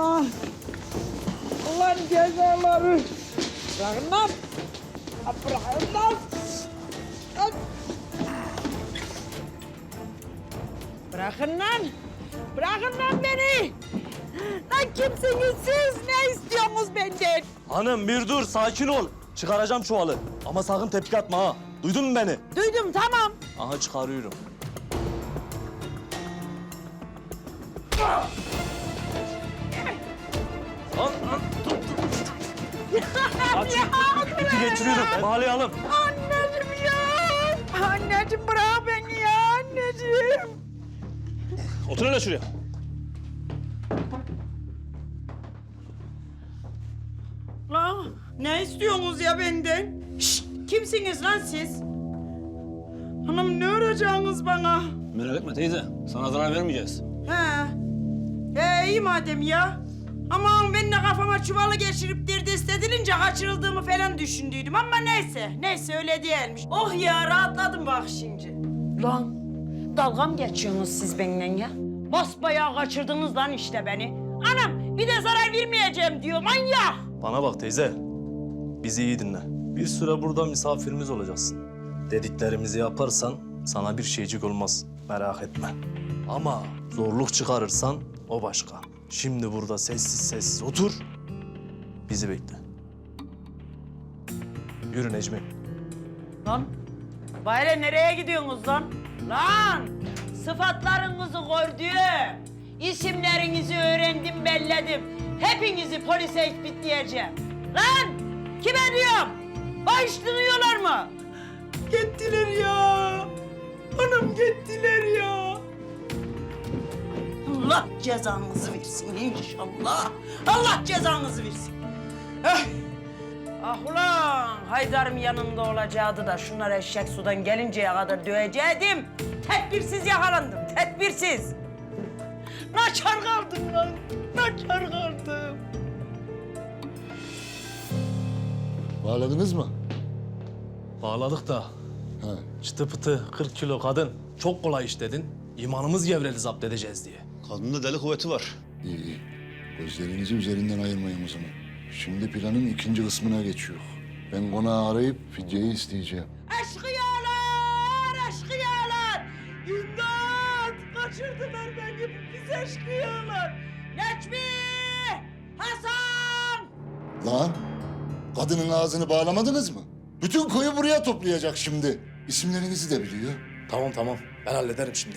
bana. Ulan cezaları. Bırakın lan. Bırakın lan. Lan. Bırakın lan. Bırakın lan beni. Lan kimsiniz siz? Ne istiyorsunuz benden? Hanım bir dur sakin ol. Çıkaracağım çuvalı. Ama sakın tepki atma ha. Duydun mu beni? Duydum tamam. Aha çıkarıyorum. Lan Aç. İpi geçiriyorum. Bağlayalım. Anneciğim ya. Anneciğim bırak beni ya anneciğim. Otur hele şuraya. Lan ne istiyorsunuz ya benden? Şşt, kimsiniz lan siz? Hanım ne öğreteceksiniz bana? Merak etme teyze. Sana zarar vermeyeceğiz. He. He iyi madem ya. Aman ben de kafama çuvalı geçirip dirdi istedilince kaçırıldığımı falan düşündüydüm ama neyse. Neyse öyle değilmiş. Oh ya rahatladım bak şimdi. Lan dalga mı geçiyorsunuz siz benimle ya? Basbayağı kaçırdınız lan işte beni. Anam bir de zarar vermeyeceğim diyor manyak. Bana bak teyze. Bizi iyi dinle. Bir süre burada misafirimiz olacaksın. Dediklerimizi yaparsan sana bir şeycik olmaz. Merak etme. Ama zorluk çıkarırsan o başka. Şimdi burada sessiz sessiz otur. Bizi bekle. Yürü Necmi. Lan Bayre nereye gidiyorsunuz lan? Lan sıfatlarınızı gördüm. İsimlerinizi öğrendim belledim. Hepinizi polise ispitleyeceğim. Lan kime diyorum? Bağışlanıyorlar mı? Gittiler ya. Anam gittiler ya. Allah cezanızı versin inşallah. Allah cezanızı versin. Eh. Ah ulan Haydar'ım yanımda olacaktı da şunlar eşek sudan gelinceye kadar dövecektim. Tedbirsiz yakalandım, tedbirsiz. Naçar kaldım lan, naçar kaldım. Bağladınız mı? Bağladık da Ha. çıtı pıtı 40 kilo kadın. Çok kolay iş dedin. İmanımız gevreli zapt edeceğiz diye. Kadında deli kuvveti var. İyi iyi. Gözlerinizi üzerinden ayırmayın o zaman. Şimdi planın ikinci kısmına geçiyor. Ben konağı arayıp fidyeyi isteyeceğim. Eşkıyalar, eşkıyalar. İmdat, kaçırdılar beni biz eşkıyalar. Necmi, Hasan. Lan! Kadının ağzını bağlamadınız mı? Bütün koyu buraya toplayacak şimdi. İsimlerinizi de biliyor. Tamam tamam ben hallederim şimdi.